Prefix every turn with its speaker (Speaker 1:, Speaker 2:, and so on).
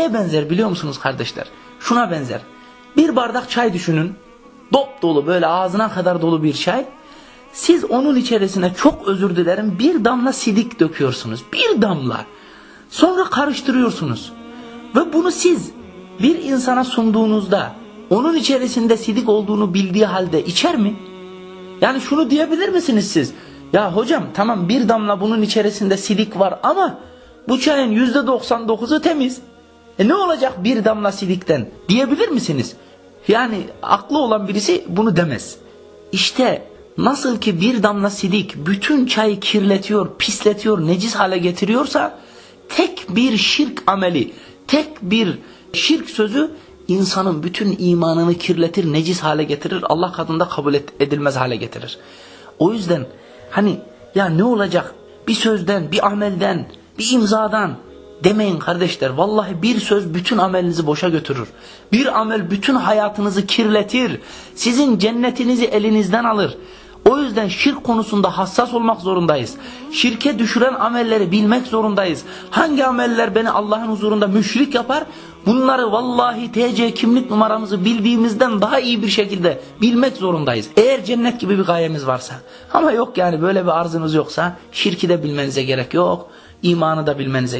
Speaker 1: neye benzer biliyor musunuz kardeşler? Şuna benzer. Bir bardak çay düşünün. Dop dolu böyle ağzına kadar dolu bir çay. Siz onun içerisine çok özür dilerim bir damla sidik döküyorsunuz. Bir damla. Sonra karıştırıyorsunuz. Ve bunu siz bir insana sunduğunuzda onun içerisinde sidik olduğunu bildiği halde içer mi? Yani şunu diyebilir misiniz siz? Ya hocam tamam bir damla bunun içerisinde sidik var ama bu çayın yüzde 99'u temiz. E ne olacak bir damla sidikten diyebilir misiniz? Yani aklı olan birisi bunu demez. İşte nasıl ki bir damla sidik bütün çayı kirletiyor, pisletiyor, necis hale getiriyorsa tek bir şirk ameli, tek bir şirk sözü insanın bütün imanını kirletir, necis hale getirir, Allah katında kabul edilmez hale getirir. O yüzden hani ya ne olacak bir sözden, bir amelden, bir imzadan demeyin kardeşler. Vallahi bir söz bütün amelinizi boşa götürür. Bir amel bütün hayatınızı kirletir. Sizin cennetinizi elinizden alır. O yüzden şirk konusunda hassas olmak zorundayız. Şirke düşüren amelleri bilmek zorundayız. Hangi ameller beni Allah'ın huzurunda müşrik yapar? Bunları vallahi TC kimlik numaramızı bildiğimizden daha iyi bir şekilde bilmek zorundayız. Eğer cennet gibi bir gayemiz varsa. Ama yok yani böyle bir arzunuz yoksa şirki de bilmenize gerek yok. imanı da bilmenize